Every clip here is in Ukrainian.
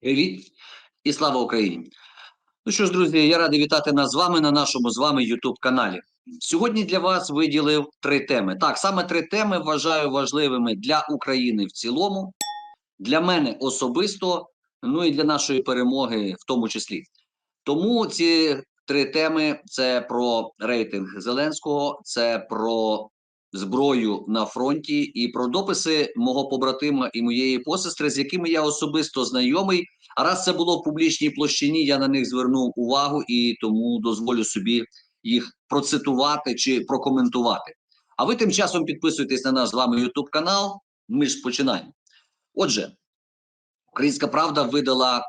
Привіт і слава Україні! Ну що ж, друзі, я радий вітати нас з вами на нашому з вами youtube каналі. Сьогодні для вас виділив три теми. Так, саме три теми вважаю важливими для України в цілому, для мене особисто, ну і для нашої перемоги в тому числі. Тому ці три теми: це про рейтинг Зеленського, це про зброю на фронті і про дописи мого побратима і моєї посестри, з якими я особисто знайомий. А раз це було в публічній площині, я на них звернув увагу і тому дозволю собі їх процитувати чи прокоментувати. А ви тим часом підписуйтесь на наш з вами YouTube канал. Ми ж починаємо. Отже, Українська Правда видала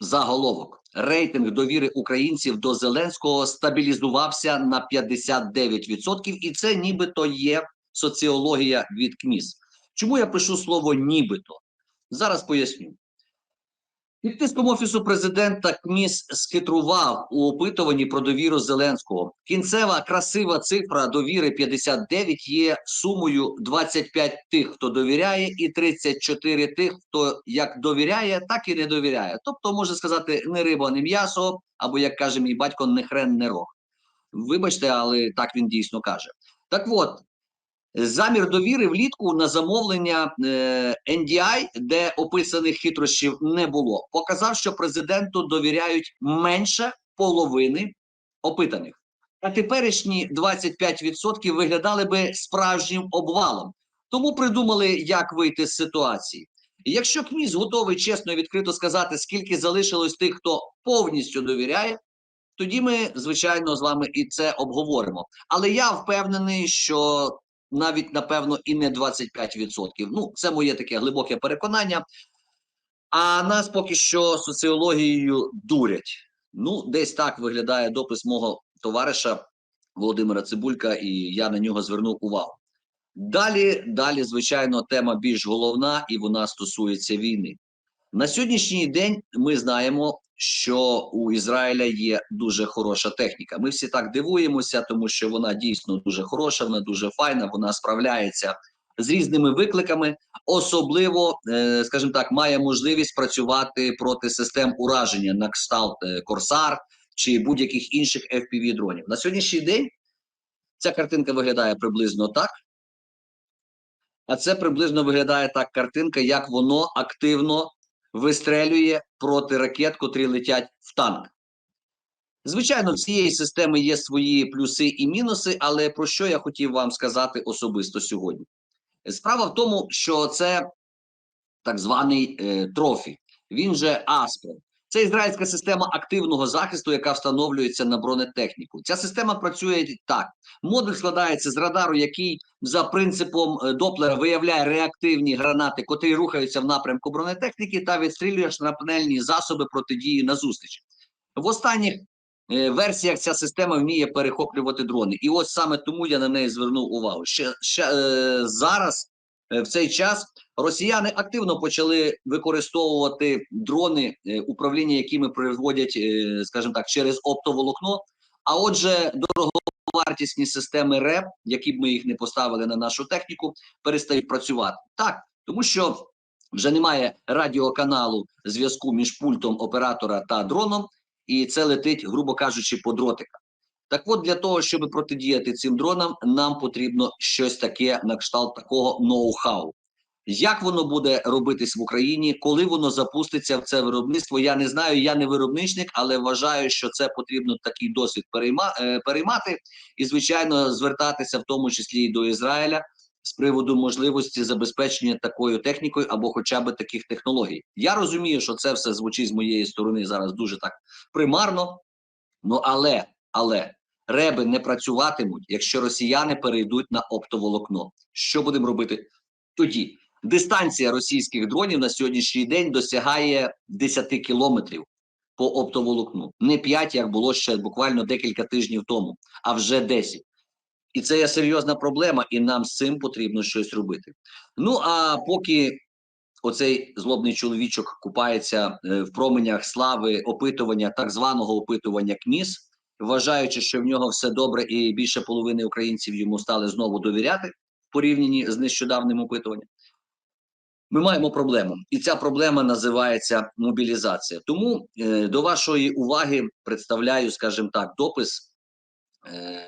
заголовок. Рейтинг довіри українців до Зеленського стабілізувався на 59%, і це нібито є соціологія від КМІС. Чому я пишу слово нібито? Зараз поясню. Під тиском офісу президента КМІС схитрував у опитуванні про довіру Зеленського. Кінцева красива цифра довіри 59 є сумою 25 тих, хто довіряє, і 34 тих, хто як довіряє, так і не довіряє. Тобто, може сказати, не риба, не м'ясо, або як каже мій батько, не хрен, не рог. Вибачте, але так він дійсно каже. Так от, Замір довіри влітку на замовлення е, NDI, де описаних хитрощів не було, показав, що президенту довіряють менше половини опитаних. А теперішні 25% виглядали би справжнім обвалом. Тому придумали, як вийти з ситуації. І якщо КМІС готовий чесно і відкрито сказати, скільки залишилось тих, хто повністю довіряє, тоді ми, звичайно, з вами і це обговоримо. Але я впевнений, що навіть напевно і не 25%. Ну, це моє таке глибоке переконання. А нас поки що соціологією дурять. Ну, десь так виглядає допис мого товариша Володимира Цибулька, і я на нього звернув увагу. Далі, далі, звичайно, тема більш головна, і вона стосується війни. На сьогоднішній день ми знаємо, що у Ізраїля є дуже хороша техніка. Ми всі так дивуємося, тому що вона дійсно дуже хороша, вона дуже файна, вона справляється з різними викликами, особливо, е, скажімо так, має можливість працювати проти систем ураження на кшталт е, Корсар чи будь-яких інших fpv дронів. На сьогоднішній день ця картинка виглядає приблизно так. А це приблизно виглядає так картинка, як воно активно вистрелює проти ракет, котрі летять в танк. Звичайно, в цієї системи є свої плюси і мінуси, але про що я хотів вам сказати особисто сьогодні? Справа в тому, що це так званий е, трофі, він же Аспер. Це ізраїльська система активного захисту, яка встановлюється на бронетехніку. Ця система працює так: модуль складається з радару, який за принципом е, Доплера виявляє реактивні гранати, котрі рухаються в напрямку бронетехніки, та відстрілює шрапнельні засоби протидії назустріч. В останніх е, версіях ця система вміє перехоплювати дрони, і ось саме тому я на неї звернув увагу. Ще, ще е, зараз е, в цей час. Росіяни активно почали використовувати дрони, е, управління якими приводять, е, скажімо так, через оптоволокно. А отже, дороговартісні системи РЕП, які б ми їх не поставили на нашу техніку, перестають працювати так, тому що вже немає радіоканалу зв'язку між пультом оператора та дроном, і це летить, грубо кажучи, по дротиках. Так, от для того, щоб протидіяти цим дронам, нам потрібно щось таке на кшталт такого ноу-хау. Як воно буде робитись в Україні, коли воно запуститься в це виробництво? Я не знаю, я не виробничник, але вважаю, що це потрібно такий досвід е, переймати і, звичайно, звертатися в тому числі і до Ізраїля з приводу можливості забезпечення такою технікою або хоча б таких технологій. Я розумію, що це все звучить з моєї сторони зараз дуже так примарно. Ну але але реби не працюватимуть, якщо росіяни перейдуть на оптоволокно. Що будемо робити тоді? Дистанція російських дронів на сьогоднішній день досягає 10 кілометрів по оптоволокну. Не 5, як було ще буквально декілька тижнів тому, а вже 10. І це є серйозна проблема, і нам з цим потрібно щось робити. Ну а поки оцей злобний чоловічок купається е, в променях слави опитування, так званого опитування КМІС, вважаючи, що в нього все добре, і більше половини українців йому стали знову довіряти в порівнянні з нещодавним опитуванням. Ми маємо проблему, і ця проблема називається мобілізація. Тому е, до вашої уваги представляю, скажімо так, допис е,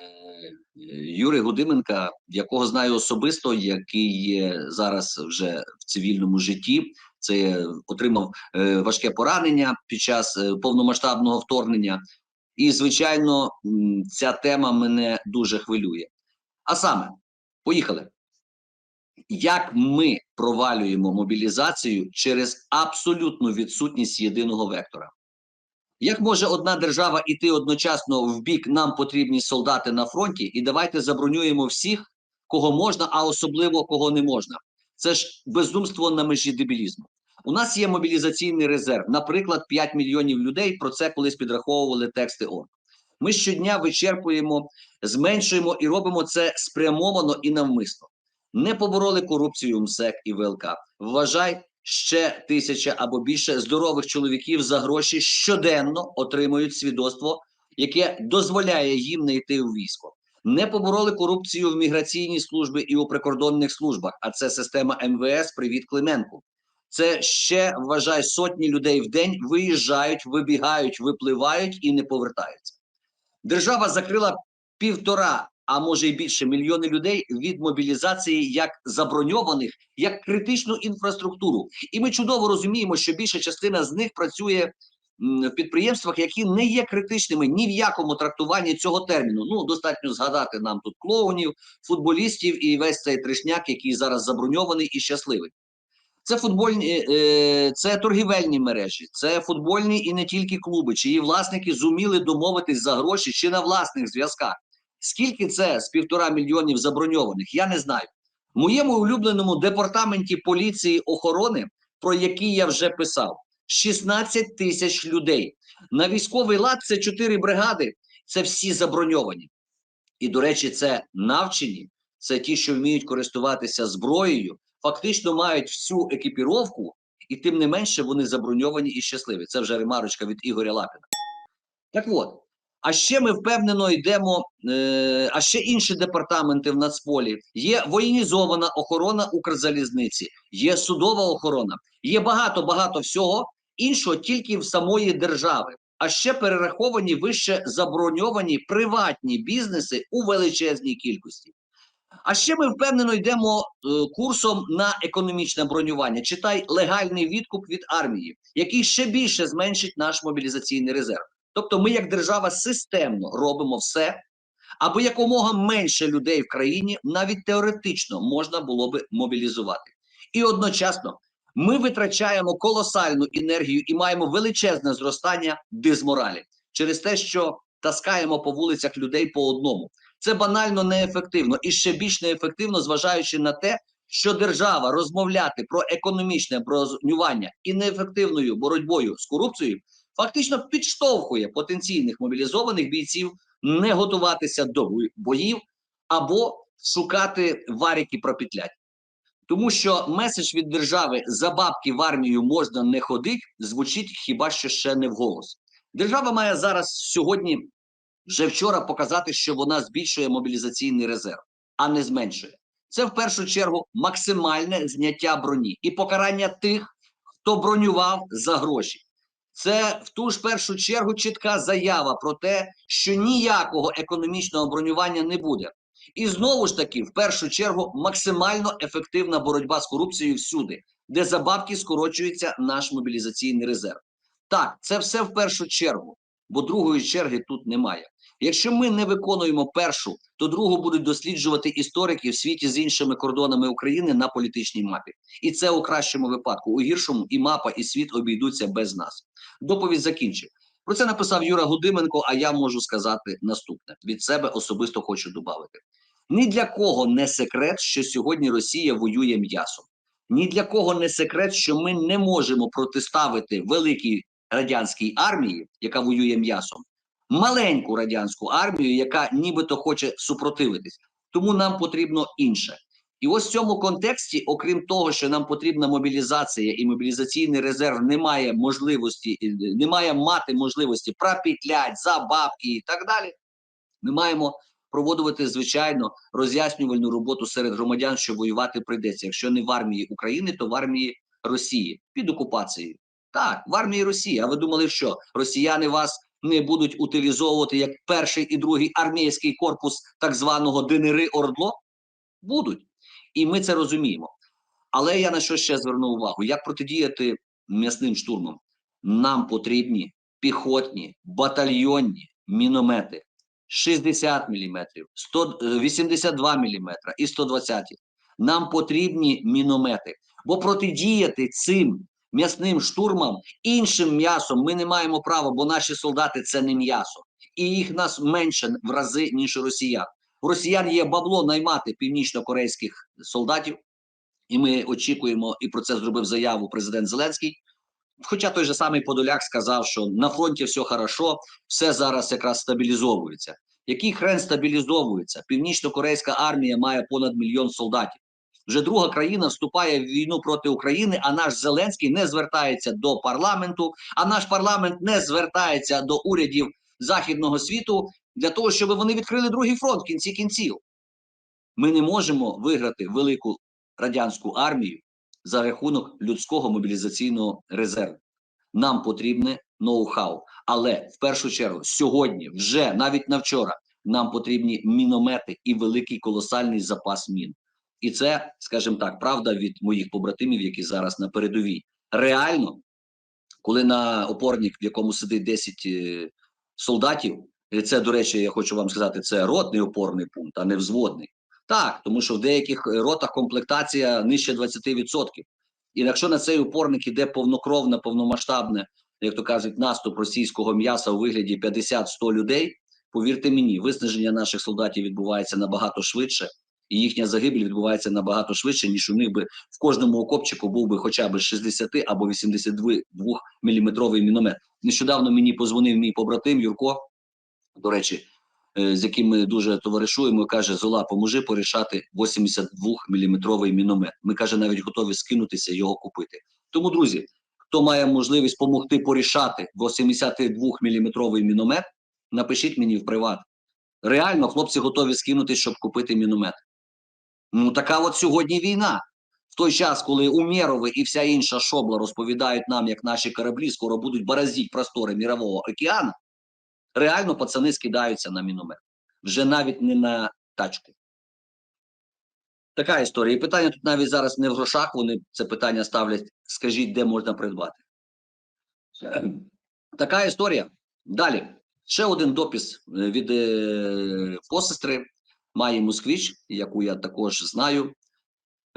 Юри Гудименка, якого знаю особисто, який є зараз вже в цивільному житті. Це отримав е, важке поранення під час е, повномасштабного вторгнення. І, звичайно, ця тема мене дуже хвилює. А саме, поїхали. Як ми провалюємо мобілізацію через абсолютну відсутність єдиного вектора? Як може одна держава іти одночасно в бік нам потрібні солдати на фронті, і давайте забронюємо всіх, кого можна, а особливо кого не можна? Це ж бездумство на межі дебілізму. У нас є мобілізаційний резерв, наприклад, 5 мільйонів людей. Про це колись підраховували тексти ООН. Ми щодня вичерпуємо, зменшуємо і робимо це спрямовано і навмисно. Не побороли корупцію МСЕК і ВЛК. Вважай, ще тисяча або більше здорових чоловіків за гроші щоденно отримують свідоцтво, яке дозволяє їм не йти у військо. Не побороли корупцію в міграційній службі і у прикордонних службах. А це система МВС. Привіт Клименку. Це ще вважай сотні людей в день виїжджають, вибігають, випливають і не повертаються. Держава закрила півтора, а може й більше мільйони людей від мобілізації як заброньованих, як критичну інфраструктуру. І ми чудово розуміємо, що більша частина з них працює в підприємствах, які не є критичними ні в якому трактуванні цього терміну. Ну достатньо згадати нам тут клоунів, футболістів і весь цей тришняк, який зараз заброньований і щасливий. Це футбольні, е, це торгівельні мережі, це футбольні і не тільки клуби, чиї власники зуміли домовитись за гроші чи на власних зв'язках. Скільки це з півтора мільйонів заброньованих? Я не знаю. В моєму улюбленому департаменті поліції охорони, про який я вже писав, 16 тисяч людей. На військовий лад це 4 бригади, це всі заброньовані. І, до речі, це навчені, це ті, що вміють користуватися зброєю, фактично мають всю екіпіровку, і тим не менше вони заброньовані і щасливі. Це вже ремарочка від Ігоря Лапіна. Так от, а ще ми впевнено йдемо, е, а ще інші департаменти в Нацполі. Є воєнізована охорона Укрзалізниці, є судова охорона, є багато-багато всього іншого тільки в самої держави. А ще перераховані вище заброньовані приватні бізнеси у величезній кількості. А ще ми впевнено йдемо е, курсом на економічне бронювання. Читай легальний відкуп від армії, який ще більше зменшить наш мобілізаційний резерв. Тобто, ми, як держава, системно робимо все, аби якомога менше людей в країні навіть теоретично можна було би мобілізувати. І одночасно ми витрачаємо колосальну енергію і маємо величезне зростання дизморалі через те, що таскаємо по вулицях людей по одному. Це банально неефективно і ще більш неефективно, зважаючи на те, що держава розмовляти про економічне бронювання і неефективною боротьбою з корупцією фактично підштовхує потенційних мобілізованих бійців не готуватися до боїв або шукати варіки пропетлять. Тому що меседж від держави за бабки в армію можна не ходити, звучить хіба що ще не вголос. Держава має зараз сьогодні вже вчора показати, що вона збільшує мобілізаційний резерв, а не зменшує. Це в першу чергу максимальне зняття броні і покарання тих, хто бронював за гроші. Це в ту ж першу чергу чітка заява про те, що ніякого економічного бронювання не буде. І знову ж таки, в першу чергу, максимально ефективна боротьба з корупцією всюди, де за бабки скорочується наш мобілізаційний резерв. Так, це все в першу чергу, бо другої черги тут немає. Якщо ми не виконуємо першу, то другу будуть досліджувати історики в світі з іншими кордонами України на політичній мапі. І це у кращому випадку. У гіршому і мапа, і світ обійдуться без нас. Доповідь закінчив. Про це написав Юра Гудименко. А я можу сказати наступне: від себе особисто хочу додати. Ні для кого не секрет, що сьогодні Росія воює м'ясом. Ні для кого не секрет, що ми не можемо протиставити великій радянській армії, яка воює м'ясом, маленьку радянську армію, яка нібито хоче супротивитись. Тому нам потрібно інше. І ось в цьому контексті, окрім того, що нам потрібна мобілізація і мобілізаційний резерв не має можливості, не має мати можливості пропітлять за бабки і так далі. Ми маємо проводити звичайно роз'яснювальну роботу серед громадян, що воювати прийдеться. Якщо не в армії України, то в армії Росії під окупацією. Так, в армії Росії. А ви думали, що росіяни вас не будуть утилізовувати як перший і другий армійський корпус так званого ДНР Ордло? Будуть. І ми це розуміємо. Але я на що ще зверну увагу: як протидіяти м'ясним штурмам? Нам потрібні піхотні, батальйонні міномети 60 мм, 82 мм і 120. Нам потрібні міномети, бо протидіяти цим м'ясним штурмам іншим м'ясом ми не маємо права, бо наші солдати це не м'ясо, і їх нас менше в рази ніж росіян. У росіян є бабло наймати північно-корейських солдатів, і ми очікуємо, і про це зробив заяву президент Зеленський. Хоча той же самий Подоляк сказав, що на фронті все хорошо, все зараз якраз стабілізовується. Який хрен стабілізовується? Північно-корейська армія має понад мільйон солдатів. Вже друга країна вступає в війну проти України, а наш Зеленський не звертається до парламенту, а наш парламент не звертається до урядів західного світу для того, щоб вони відкрили другий фронт в кінці кінців. Ми не можемо виграти велику радянську армію за рахунок людського мобілізаційного резерву. Нам потрібне ноу-хау. Але в першу чергу, сьогодні, вже навіть на вчора, нам потрібні міномети і великий колосальний запас мін. І це, скажімо так, правда від моїх побратимів, які зараз на передовій. Реально, коли на опорник, в якому сидить 10 е, солдатів, і це, до речі, я хочу вам сказати, це ротний опорний пункт, а не взводний. Так, тому що в деяких е, ротах комплектація нижче 20%. І якщо на цей опорник іде повнокровне, повномасштабне, як то кажуть, наступ російського м'яса у вигляді 50-100 людей, повірте мені, виснаження наших солдатів відбувається набагато швидше, і їхня загибель відбувається набагато швидше, ніж у них би в кожному окопчику був би хоча б 60 або 82 міліметровий міномет. Нещодавно мені позвонив мій побратим Юрко, до речі, е, з яким ми дуже товаришуємо, каже: Зола, поможи порішати 82-мм міномет. Ми каже, навіть готові скинутися його купити. Тому, друзі, хто має можливість допомогти порішати 82-мм міномет, напишіть мені в приват. Реально, хлопці готові скинутися, щоб купити міномет. Ну, така от сьогодні війна. В той час, коли Умєрови і вся інша шобла розповідають нам, як наші кораблі скоро будуть бороздити простори Мірового океану, реально пацани скидаються на міномет. Вже навіть не на тачку. Така історія. І питання тут навіть зараз не в грошах, вони це питання ставлять, скажіть, де можна придбати. Така історія. Далі. Ще один допис е, від е, посестри Маї Москвіч, яку я також знаю.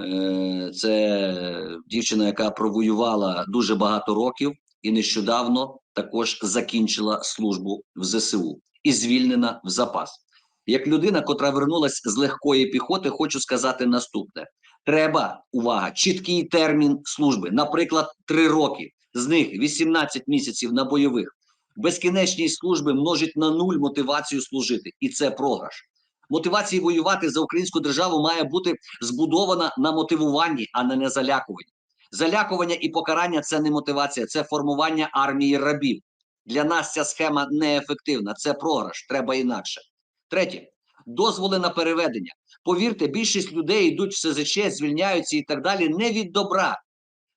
Е, це дівчина, яка провоювала дуже багато років і нещодавно також закінчила службу в ЗСУ і звільнена в запас. Як людина, котра вернулась з легкої піхоти, хочу сказати наступне: треба увага, чіткий термін служби, наприклад, 3 роки, з них 18 місяців на бойових. Безкінечність служби множить на нуль мотивацію служити, і це програш. Мотивація воювати за українську державу має бути збудована на мотивуванні, а не на залякуванні. Залякування і покарання це не мотивація, це формування армії рабів. Для нас ця схема неефективна, це програш, треба інакше. Третє дозволи на переведення. Повірте, більшість людей йдуть в СЗЧ, звільняються і так далі не від добра,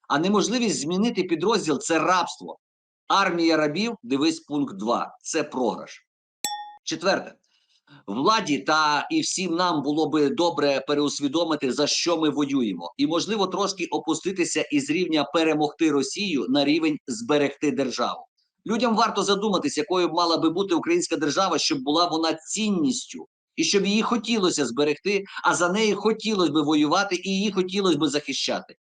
а неможливість змінити підрозділ це рабство. Армія рабів, дивись пункт 2. Це програш. Четверте. Владі та і всім нам було би добре переусвідомити, за що ми воюємо, і можливо трошки опуститися із рівня перемогти Росію на рівень зберегти державу. Людям варто задуматись, якою б мала би бути українська держава, щоб була вона цінністю, і щоб її хотілося зберегти, а за неї хотілося б воювати, і її хотілося б захищати.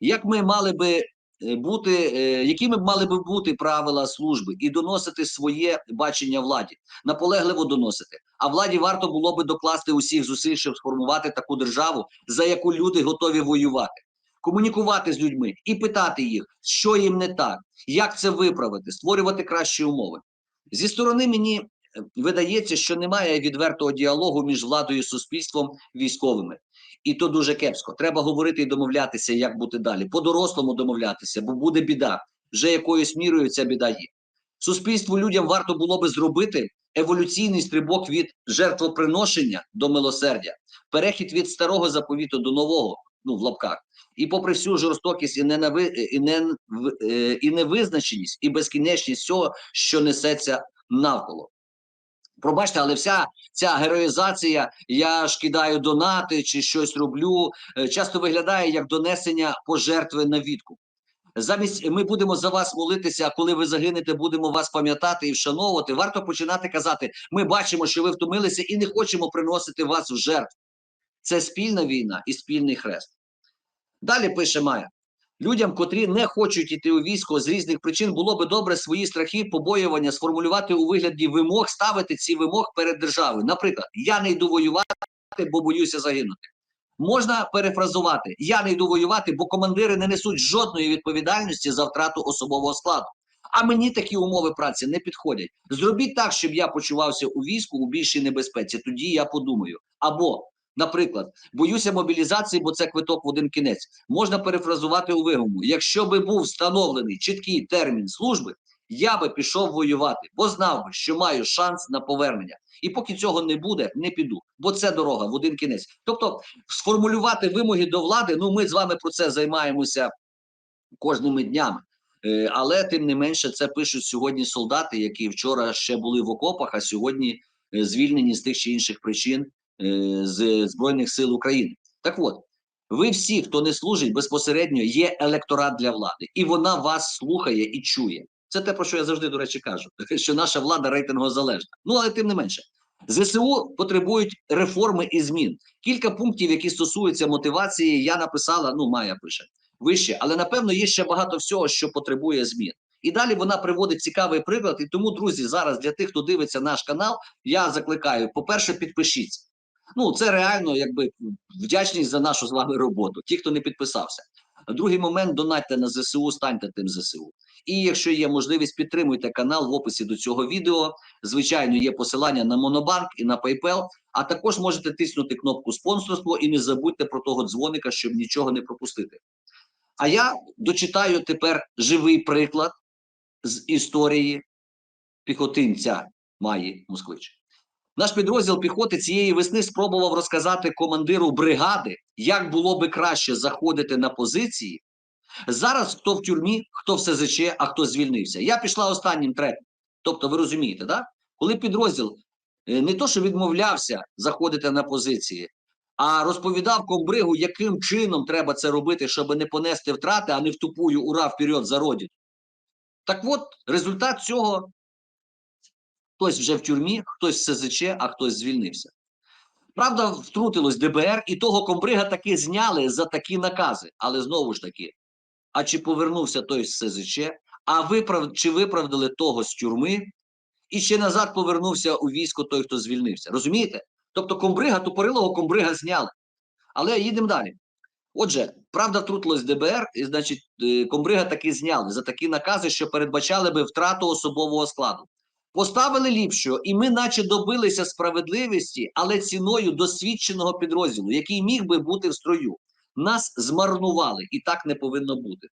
Як ми мали би е, бути, е, якими б мали би бути правила служби і доносити своє бачення владі, наполегливо доносити. А владі варто було би докласти усіх зусиль, щоб сформувати таку державу, за яку люди готові воювати, комунікувати з людьми і питати їх, що їм не так, як це виправити, створювати кращі умови. Зі сторони мені е, видається, що немає відвертого діалогу між владою і суспільством військовими. І то дуже кепсько. Треба говорити і домовлятися, як бути далі. По-дорослому домовлятися, бо буде біда. Вже якоюсь мірою ця біда є. Суспільству людям варто було би зробити еволюційний стрибок від жертвоприношення до милосердя, перехід від старого заповіту до нового, ну в лапках, І попри всю жорстокість і, ненави... і, не... е, і невизначеність, і безкінечність всього, що несеться навколо. Пробачте, але вся ця героїзація, я ж кидаю донати чи щось роблю, е, часто виглядає як донесення пожертви на відкуп. Замість ми будемо за вас молитися, а коли ви загинете, будемо вас пам'ятати і вшановувати. Варто починати казати: ми бачимо, що ви втомилися, і не хочемо приносити вас в жертву. Це спільна війна і спільний хрест. Далі пише Майя. Людям, котрі не хочуть йти у військо з різних причин, було би добре свої страхи, побоювання сформулювати у вигляді вимог, ставити ці вимог перед державою. Наприклад, я не йду воювати, бо боюся загинути. Можна перефразувати: я не йду воювати, бо командири не несуть жодної відповідальності за втрату особового складу. А мені такі умови праці не підходять. Зробіть так, щоб я почувався у війську у більшій небезпеці. Тоді я подумаю. Або, наприклад, боюся мобілізації, бо це квиток в один кінець. Можна перефразувати у вигому. Якщо би був встановлений чіткий термін служби, я би пішов воювати, бо знав би, що маю шанс на повернення. І поки цього не буде, не піду, бо це дорога в один кінець. Тобто, сформулювати вимоги до влади. Ну, ми з вами про це займаємося кожними днями. Е, Але тим не менше, це пишуть сьогодні солдати, які вчора ще були в окопах, а сьогодні е, звільнені з тих чи інших причин е, з Збройних сил України. Так от, ви всі, хто не служить безпосередньо, є електорат для влади, і вона вас слухає і чує. Це те, про що я завжди, до речі, кажу, що наша влада рейтингозалежна. Ну, але тим не менше. ЗСУ потребують реформи і змін. Кілька пунктів, які стосуються мотивації, я написала. Ну, Майя пише вище, але напевно є ще багато всього, що потребує змін. І далі вона приводить цікавий приклад. І тому, друзі, зараз для тих, хто дивиться наш канал, я закликаю: по-перше, підпишіться. Ну, це реально, якби вдячність за нашу з вами роботу. Ті, хто не підписався. Другий момент донатьте на ЗСУ, станьте тим ЗСУ. І якщо є можливість, підтримуйте канал в описі до цього відео. Звичайно, є посилання на Монобанк і на PayPal, а також можете тиснути кнопку спонсорство і не забудьте про того дзвоника, щоб нічого не пропустити. А я дочитаю тепер живий приклад з історії піхотинця Маї Москвич. Наш підрозділ піхоти цієї весни спробував розказати командиру бригади, як було би краще заходити на позиції. Зараз хто в тюрмі, хто в СЗЧ, а хто звільнився. Я пішла останнім третім. Тобто, ви розумієте, да? коли підрозділ е, не то, що відмовлявся заходити на позиції, а розповідав комбригу, яким чином треба це робити, щоб не понести втрати, а не в тупую ура вперед за родину. Так от, результат цього хтось вже в тюрмі, хтось в СЗЧ, а хтось звільнився. Правда, втрутилось ДБР, і того комбрига таки зняли за такі накази. Але знову ж таки, а чи повернувся той з СЗЧ, а виправ... чи виправдали того з тюрми, і ще назад повернувся у військо той, хто звільнився. Розумієте? Тобто комбрига, тупорилого комбрига зняли. Але їдемо далі. Отже, правда, втрутилось ДБР, і значить, е, комбрига таки зняли за такі накази, що передбачали би втрату особового складу. Поставили ліпшого, і ми, наче, добилися справедливості, але ціною досвідченого підрозділу, який міг би бути в строю. Нас змарнували, і так не повинно бути.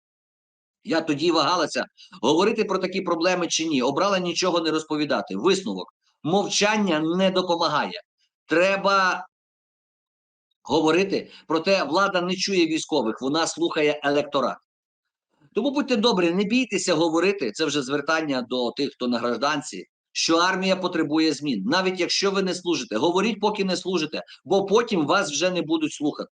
Я тоді вагалася, говорити про такі проблеми чи ні. Обрала нічого не розповідати. Висновок: мовчання не допомагає. Треба говорити, проте влада не чує військових, вона слухає електорат. Тому будьте добрі, не бійтеся говорити. Це вже звертання до тих, хто на гражданці, що армія потребує змін. Навіть якщо ви не служите, говоріть, поки не служите, бо потім вас вже не будуть слухати.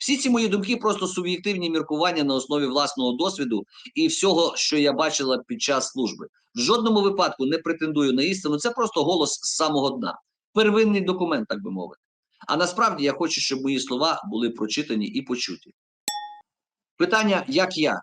Всі ці мої думки просто суб'єктивні міркування на основі власного досвіду і всього, що я бачила під час служби. В жодному випадку не претендую на істину. Це просто голос з самого дна, первинний документ, так би мовити. А насправді я хочу, щоб мої слова були прочитані і почуті. Питання, як я?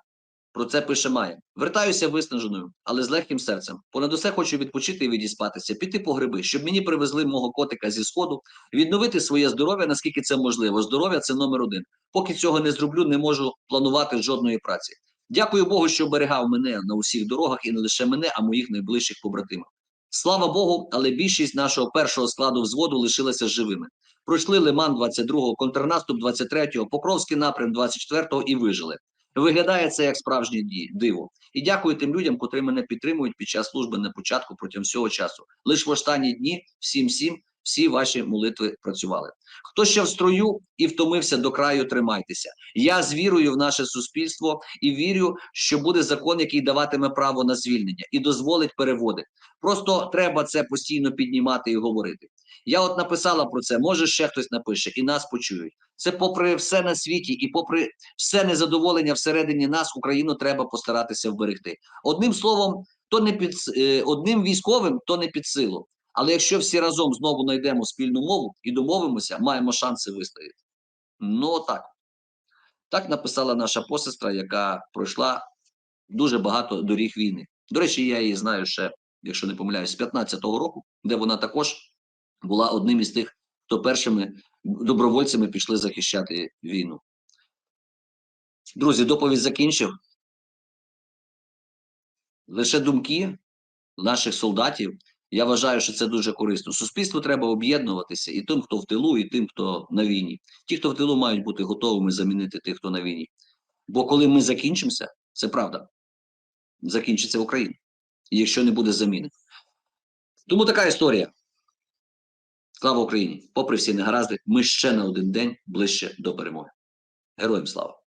Про це пише Майя. Вертаюся виснаженою, але з легким серцем. Понад усе хочу відпочити і відіспатися, піти по гриби, щоб мені привезли мого котика зі сходу, відновити своє здоров'я, наскільки це можливо. Здоров'я це номер один. Поки цього не зроблю, не можу планувати жодної праці. Дякую Богу, що оберігав мене на усіх дорогах і не лише мене, а моїх найближчих побратимів. Слава Богу, але більшість нашого першого складу взводу лишилася живими. Пройшли Лиман 22-го, контрнаступ 23-го, Покровський напрям 24-го і вижили. Виглядає це як справжнє диво. І дякую тим людям, котрі мене підтримують під час служби на початку протягом всього часу. Лише в останні дні всім всім всі ваші молитви працювали. Хто ще в строю і втомився до краю, тримайтеся. Я з вірою в наше суспільство і вірю, що буде закон, який даватиме право на звільнення і дозволить переводи. Просто треба це постійно піднімати і говорити. Я от написала про це. Може, ще хтось напише, і нас почують. Це попри все на світі, і попри все незадоволення всередині нас, Україну треба постаратися вберегти. Одним словом, то не під е, одним військовим, то не під силу. Але якщо всі разом знову знайдемо спільну мову і домовимося, маємо шанси вистояти. Ну так. Так написала наша посестра, яка пройшла дуже багато доріг війни. До речі, я її знаю ще, якщо не помиляюсь, з 15-го року, де вона також була одним із тих, хто першими добровольцями пішли захищати війну. Друзі, доповідь закінчив. Лише думки наших солдатів. Я вважаю, що це дуже корисно. Суспільству треба об'єднуватися і тим, хто в тилу, і тим, хто на війні. Ті, хто в тилу, мають бути готовими замінити тих, хто на війні. Бо коли ми закінчимося, це правда, закінчиться Україна, якщо не буде заміни. Тому така історія. Слава Україні! Попри всі негаразди, ми ще на один день ближче до перемоги. Героям слава!